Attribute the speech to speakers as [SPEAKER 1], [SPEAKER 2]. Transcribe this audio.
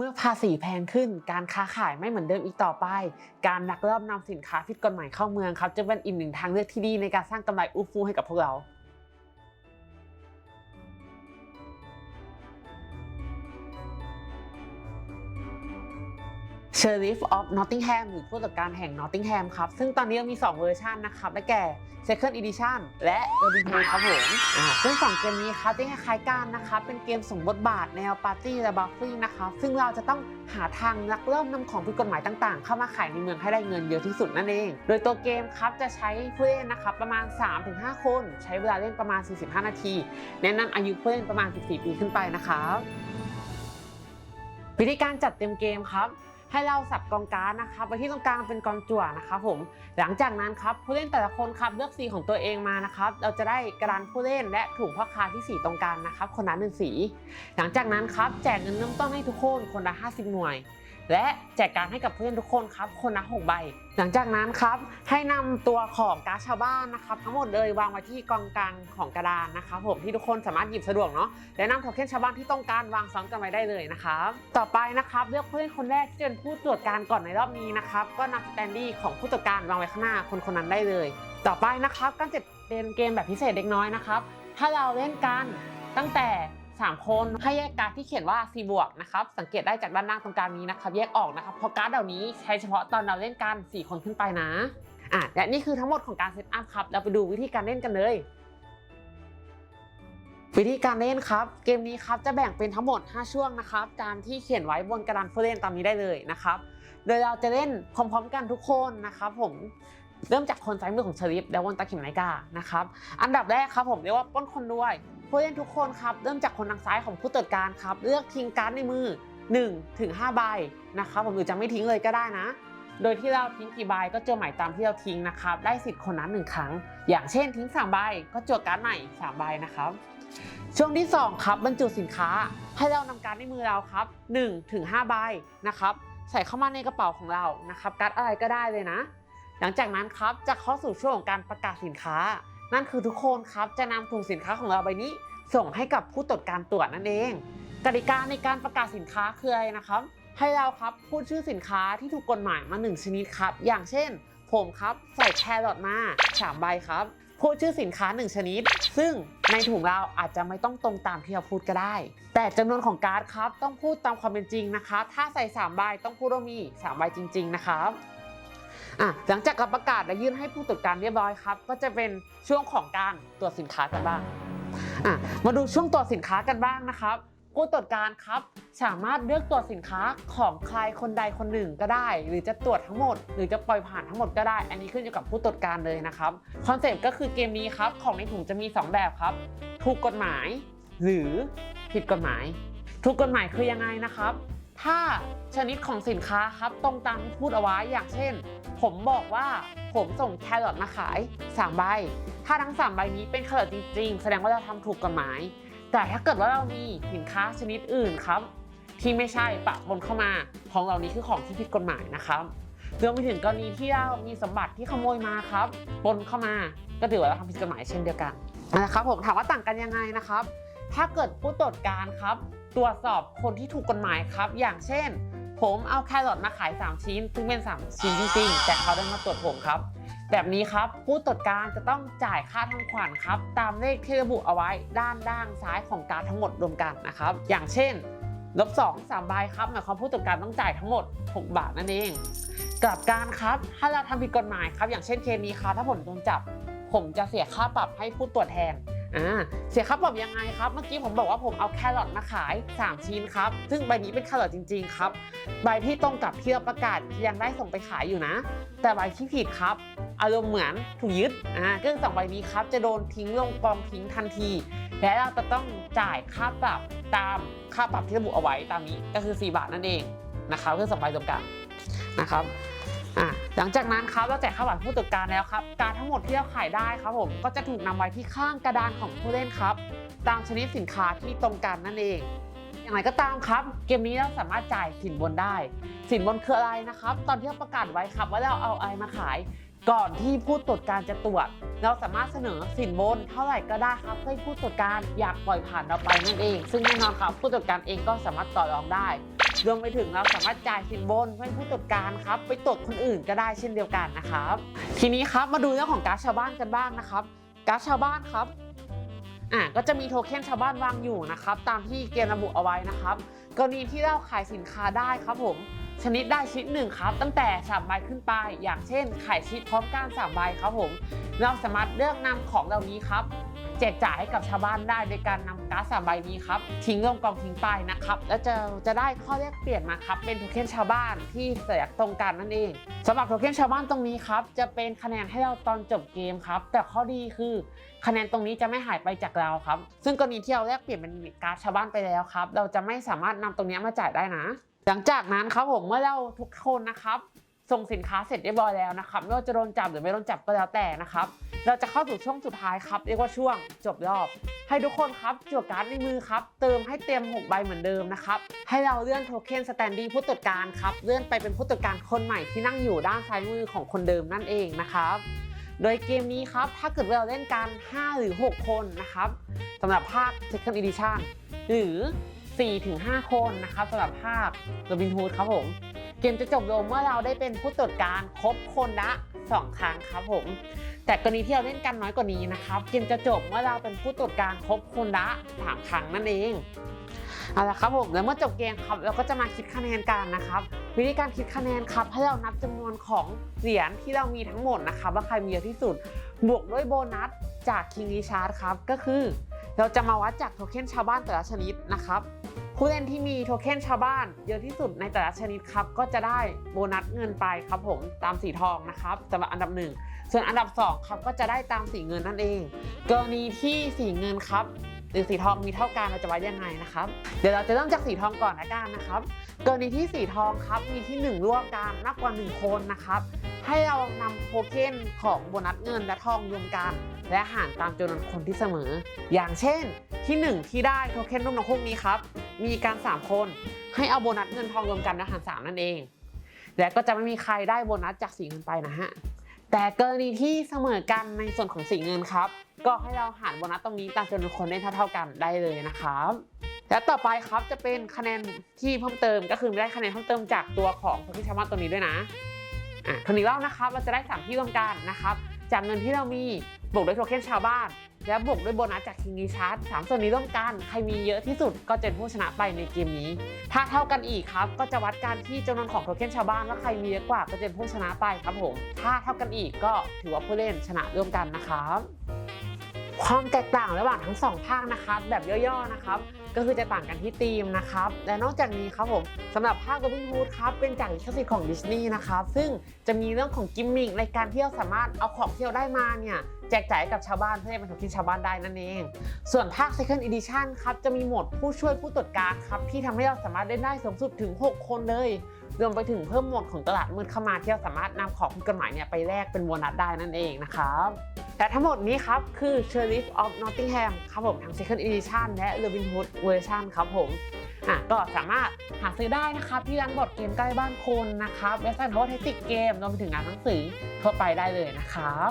[SPEAKER 1] มื่อภาษีแพงขึ้น การค้าขายไม่เหมือนเดิมอีกต่อไป การลักลอบนำสินค้าผิดกฎหมายเข้าเมืองครับจะเป็นอีกหนึ่งทางเลือกที่ดีในการสร้างกำไรอู้ฟู่ให้กับพวกเรา Sheriff of Nottingham หรือผู้จัดการแห่ง Nottingham ครับ ซึ่งตอนนี้มี 2 เวอร์ชันนะครับได้แก่ Second Edition และ Robin Hood ครับผมซึ่ง2เกมนี้ครับจะคล้ายๆกันนะครับเป็นเกมสมบทบาทแนวปาร์ตี้และบัฟฟิ้งนะครับซึ่งเราจะต้องหาทางลักลอบนำของผิดกฎหมายต่างๆ เข้ามาขายในเมืองให้ได้เงินเยอะที่สุดนั่นเอง โดยตัวเกมครับจะใช้ผู้เล่นนะครับประมาณ 3-5 คน ใช้เวลาเล่นประมาณ 45 นาที แนะนำอายุผู้เล่นประมาณ 14 ปีขึ้นไปนะครับวิธีการจัดเต็มเกมครับ ให้เราสับกองการ์ดนะครับไปที่ตรงกลางเป็นกองจั่วนะครับผมหลังจากนั้นครับผู้เล่นแต่ละคนครับเลือกสีของตัวเองมานะครับเราจะได้กระดานผู้เล่นและถุงพ่อค้าที่สีตรงกลางนะครับคนละหนึ่งสี หลังจากนั้นครับแจกเงินเริ่มต้นให้ทุกคนคนละ 50 หน่วย และแจกการให้กับเพื่อนทุกคนครับ คนละ6ใบ หลังจากนั้นครับให้นำตัวของการ์ดชาวบ้านนะครับ ทั้งหมดเลยวางไว้ที่กองกลางของกระดานนะครับผมที่ทุกคนสามารถหยิบสะดวกเนาะและนำโทเค็นชาวบ้านที่ต้องการวางซ้อนกันไว้ได้เลยนะครับ ต่อไปนะครับเลือกผู้เล่นคนแรกที่เป็นผู้ตรวจการก่อนในรอบนี้นะครับก็นำสแตนดี้ของผู้ตรวจการวางไว้ข้างหน้าคนคนนั้นได้เลย ต่อไปนะครับการจัดเป็นเกมแบบพิเศษเล็กน้อยนะครับถ้าเราเล่นกันตั้งแต่ 3 คนให้แยกการ์ดที่เขียนว่า C บวกนะครับสังเกตได้จากด้านล่างตรงกลางนี้นะครับแยกออกนะครับเพราะการ์ดเหล่านี้ใช้เฉพาะตอนเราเล่นกัน 4 คนขึ้นไปนะอะและนี่คือทั้งหมดของการเซตอัพครับ เราไปดูวิธีการเล่นกันเลยวิธีการเล่นครับ เกมนี้ครับจะแบ่งเป็นทั้งหมด 5 ช่วงนะครับตามที่เขียนไว้บนกระดานผู้เล่นตามนี้ได้เลยนะครับ โดยเราจะเล่นพร้อมๆ กันทุกคนนะครับผมเริ่มจากคนซ้ายมือของชลิปแล้ววนตะเข็มไนกานะครับอันดับแรกครับผมเรียกว่าป้นคนด้วย ผู้เล่นทุกคนครับ เริ่มจากคนทางซ้ายของผู้ตรวจการครับ เลือกทิ้งการ์ดในมือ1ถึง5ใบนะครับผมหรือจะไม่ทิ้งเลยก็ได้นะ โดยที่เราทิ้งกี่ใบก็จั่วใหม่ตามที่เราทิ้งนะครับ ได้สิทธิ์คนนั้นหนึ่งครั้ง อย่างเช่นทิ้งสามใบก็จั่วการ์ดใหม่สามใบนะครับ ช่วงที่สองครับบรรจุสินค้าให้เรานำการ์ดในมือเราครับ1ถึง5ใบนะครับใส่เข้ามาในกระเป๋าของเรานะครับการ์ดอะไรก็ได้เลยนะ หลังจากนั้นครับจะเข้าสู่ช่วงของการประกาศสินค้า นั่นคือทุกคนครับจะนำถุงสินค้าของเราใบนี้ ส่งให้กับผู้ตรวจการตรวจนั่นเอง กติกาในการประกาศสินค้าคืออะไรนะครับ ให้เราครับพูดชื่อสินค้าที่ถูกกฎหมายมา 1 ชนิดครับ อย่างเช่น ผมครับใส่แครอทมา3ใบครับ พูดชื่อสินค้า 1 ชนิด ซึ่งในถุงเราอาจจะไม่ต้องตรงตามที่เราพูดก็ได้ แต่จำนวนของการ์ดครับต้องพูดตามความเป็นจริงนะครับถ้าใส่3ใบต้องพูดว่ามี3ใบจริง ๆ นะครับ อะหลังจากการประกาศและยื่นให้ผู้ตรวจการเรียบร้อยครับ ก็จะเป็นช่วงของการตรวจสินค้ากันบ้างอะมาดูช่วงตรวจสินค้ากันบ้างนะครับผู้ตรวจการครับสามารถเลือกตรวจสินค้าของใครคนใดคนหนึ่งก็ได้ หรือจะตรวจทั้งหมด หรือจะปล่อยผ่านทั้งหมดก็ได้ อันนี้ขึ้นอยู่กับผู้ตรวจการเลยนะครับคอนเซปต์ก็คือเกมนี้ครับของในถุงจะมี 2 แบบครับถูกกฎหมาย หรือผิดกฎหมายถูกกฎหมายคือยังไงนะครับ ถ้าชนิดของสินค้าครับตรงตามที่พูดเอาไว้อย่างเช่น ผมบอกว่าผมส่งแครอทมาขาย 3 ใบ ถ้าทั้ง 3 ใบนี้เป็นแครอทจริงๆ แสดงว่าเราทำถูกกฎหมาย แต่ถ้าเกิดว่าเรามีสินค้าชนิดอื่นครับ ที่ไม่ใช่ปะปนเข้ามา ของเหล่านี้คือของที่ผิดกฎหมายนะครับรวมไปถึงกรณีที่เรามีสมบัติที่ขโมยมาครับปนเข้ามาก็ถือว่าเราทำผิดกฎหมายเช่นเดียวกันนะครับผมถามว่าต่างกันยังไงนะครับ ถ้าเกิดผู้ตรวจการครับ ตรวจสอบคนที่ถูกกฎหมายครับ อย่างเช่น ผมเอาแครอทมาขาย 3 ชิ้น ซึ่งเป็น 3 ชิ้นจริงๆ แต่เขาได้มาตรวจผมครับ แบบนี้ครับผู้ตรวจการจะต้องจ่ายค่าทำขวัญครับ ตามเลขที่ระบุเอาไว้ด้านด้านซ้ายของการทั้งหมดรวมกันนะครับ อย่างเช่นลบ2 3ใบครับหมายความผู้ตรวจการต้องจ่ายทั้งหมด 6 บาทนั่นเอง กลับการครับ ถ้าเราทำผิดกฎหมายครับ อย่างเช่นเคสนี้ครับถ้าผมโดนจับ ผมจะเสียค่าปรับให้ผู้ตรวจแทน อ่าเสียค่าปรับยังไงครับ เมื่อกี้ผมบอกว่าผมเอาแครอทมาขาย 3 ชิ้นครับ ซึ่งใบนี้เป็นแครอทจริง ๆ ครับ ใบที่ตรงกับที่เราประกาศยังได้ส่งไปขายอยู่นะ แต่ใบที่ผิดครับ อารมณ์เหมือนถูกยึดอ่าก็คือสองใบนี้ครับจะโดนทิ้งลงกองทิ้งทันที และเราจะต้องจ่ายค่าปรับตามค่าปรับที่ระบุเอาไว้ตามนี้ก็คือ 4 บาทนั่นเองนะครับคือสองใบตรวมกันนะครับ อะหลังจากนั้นครับเราแจกข้าวหวานผู้ตรวจการแล้วครับ การทั้งหมดที่เราขายได้ครับผมก็จะถูกนำไว้ที่ข้างกระดานของผู้เล่นครับ ตามชนิดสินค้าที่ตรงกันนั่นเอง อย่างไรก็ตามครับ เกมนี้เราสามารถจ่ายสินบนได้ สินบนคืออะไรนะครับ ตอนที่เราประกาศไว้ครับว่าเราเอาอะไรมาขาย ก่อนที่ผู้ตรวจการจะตรวจ เราสามารถเสนอสินบนเท่าไหร่ก็ได้ครับให้ผู้ตรวจการอยากปล่อยผ่านเราไปนั่นเอง ซึ่งแน่นอนครับผู้ตรวจการเองก็สามารถต่อรองได้รวมไปถึงเราสามารถจ่ายสินบนให้ผู้ตรวจการครับ ไปตรวจคนอื่นก็ได้เช่นเดียวกันนะครับ ทีนี้ครับมาดูเรื่องของการชาวบ้านกันบ้างนะครับ การชาวบ้านครับอ่าก็จะมีโทเค็นชาวบ้านวางอยู่นะครับ ตามที่เกณฑ์ระบุเอาไว้นะครับ กรณีที่เราขายสินค้าได้ครับผม ชนิดได้ชิ้นหนึ่งครับ ตั้งแต่3ใบขึ้นไป อย่างเช่น ไขายชิ้นพร้อมก้าน3ใบครับผม เราสามารถเลือกนำของเหล่านี้ครับแจกจ่ายให้กับชาวบ้านได้โดยการนำการ์ดสามใบนี้ครับทิ้งลงกองทิ้งไปนะครับ แล้วจะจะได้ข้อแลกเปลี่ยนมาครับเป็นโทเค็นชาวบ้านที่เสียตรงกันนั่นเองสำหรับโทเค็นชาวบ้านตรงนี้ครับจะเป็นคะแนนให้เราตอนจบเกมครับแต่ข้อดีคือคะแนนตรงนี้จะไม่หายไปจากเราครับ ซึ่งกรณีที่เราแลกเปลี่ยนเป็นการ์ดชาวบ้านไปแล้วครับเราจะไม่สามารถนำตรงนี้มาจ่ายได้นะ หลังจากนั้นครับผมเมื่อเราทุกคนนะครับ ส่งสินค้าเสร็จเรียบร้อยแล้วนะครับไม่ว่าจะโดนจับหรือไม่โดนจับก็แล้วแต่นะครับ เราจะเข้าสู่ช่วงสุดท้ายครับเรียกว่าช่วงจบรอบ ให้ทุกคนครับจั่วการ์ดในมือครับ เติมให้เต็ม6ใบเหมือนเดิมนะครับ ให้เราเลื่อนโทเค็นสแตนดี้ผู้ตรวจการครับเลื่อนไปเป็นผู้ตรวจการคนใหม่ที่นั่งอยู่ด้านซ้ายมือของคนเดิมนั่นเองนะครับโดยเกมนี้ครับ ถ้าเกิดเราเล่นกัน 5 หรือ 6 คนนะครับสำหรับภาค Second Edition หรือ 4-5 คนนะครับสำหรับภาค Robin Hood ครับผม เกมจะจบลงเมื่อเราได้เป็นผู้ตรวจการครบคนละ2 ครั้งครับผม แต่กรณีที่เราเล่นกันน้อยกว่านี้นะครับ เกมจะจบเมื่อเราเป็นผู้ตรวจการครบคนละ3ครั้งนั่นเองเอาละครับผมแล้วเมื่อจบเกมครับเราก็จะมาคิดคะแนนกันนะครับ วิธีการคิดคะแนนครับให้เรานับจำนวนของเหรียญที่เรามีทั้งหมดนะครับว่าใครมีเยอะที่สุด บวกด้วยโบนัสจาก King Richard ครับก็คือ เราจะมาวัดจากโทเค็นชาวบ้านแต่ละชนิดนะครับ ผู้เล่นที่มีโทเค็นชาวบ้าน เยอะที่สุดในแต่ละชนิดครับ ก็จะได้โบนัสเงินไปครับผมตามสีทองนะครับสำหรับอันดับหนึ่งส่วนอันดับสองครับก็จะได้ตามสีเงินนั่นเอง กรณีที่สีเงินครับ หรือสีทองมีเท่ากันเราจะวัดยังไงนะครับ เดี๋ยวเราจะเริ่มจากสีทองก่อนละกันนะครับกรณีที่สีทองครับมีที่หนึ่งร่วมกันมากกว่าหนึ่งคนนะครับให้เรานำโทเค็นของโบนัสเงินและทองรวมกัน และหารตามจำนวนคนที่เสมอ อย่างเช่นที่หนึ่งที่ได้โทเค็นรูปนกฮูกนี้ครับมีการ 3 คนให้เอาโบนัสเงินทองรวมกันและหาร3นั่นเองและก็จะไม่มีใครได้โบนัสจากสีเงินไปนะฮะ แต่กรณีที่เสมอกันในส่วนของสีเงินครับ ก็ให้เราหารโบนัสตรงนี้ตามจำนวนคนได้เท่าๆกันได้เลยนะครับและต่อไปครับจะเป็นคะแนนที่เพิ่มเติมก็คือได้คะแนนเพิ่มเติมจากตัวของคนที่ชาวบ้านตัวนี้ด้วยนะอะคนนี้เล่านะครับเราจะได้สามที่รวมกันนะครับ จากเงินที่เรามีบวกด้วยโทเค็นชาวบ้าน และบวกด้วยโบนัสจากคิงดีชาร์ดสามส่วนนี้ร่วมกัน ใครมีเยอะที่สุดก็จะเป็นผู้ชนะไปในเกมนี้ ถ้าเท่ากันอีกครับ ก็จะวัดการที่จำนวนของโทเค็นชาวบ้านว่าใครมีเยอะกว่าก็จะเป็นผู้ชนะไปครับผม ถ้าเท่ากันอีกก็ถือว่าผู้เล่นชนะร่วมกันนะครับ ความแตกต่างระหว่างทั้งสองภาคนะครับแบบย่อๆนะครับ ก็คือจะต่างกันที่ธีมนะครับ และนอกจากนี้ครับผมสำหรับภาค Robin Hood ครับเป็นจากลิขสิทธิ์ของดิสนีย์นะครับซึ่งจะมีเรื่องของกิมมิคในการที่เราสามารถเอาของที่เราได้มาเนี่ยแจกจ่ายกับชาวบ้านเพื่อให้เป็นของที่ชาวบ้านได้นั่นเอง ส่วนภาค Second Edition ครับ จะมีโหมดผู้ช่วยผู้ตรวจการครับ ที่ทำให้เราสามารถเล่นได้สูงสุดถึง 6 คนเลย รวมไปถึงเพิ่มโหมดของตลาดมืดเข้ามาที่เราสามารถนำของผิดกฎหมายเนี่ยไปแลกเป็นโบนัสได้นั่นเองนะครับ แต่ทั้งหมดนี้ครับ คือ Sheriff of Nottingham ครับผมทั้ง Second Edition และ Robin Hood Version ครับผมอะก็สามารถหาซื้อได้นะครับที่ร้านบอร์ดเกมใกล้บ้านคุณนะครับเว็บไซต์ Power Tactics Game รวมไปถึงงานหนังสือทั่วไปได้เลยนะครับ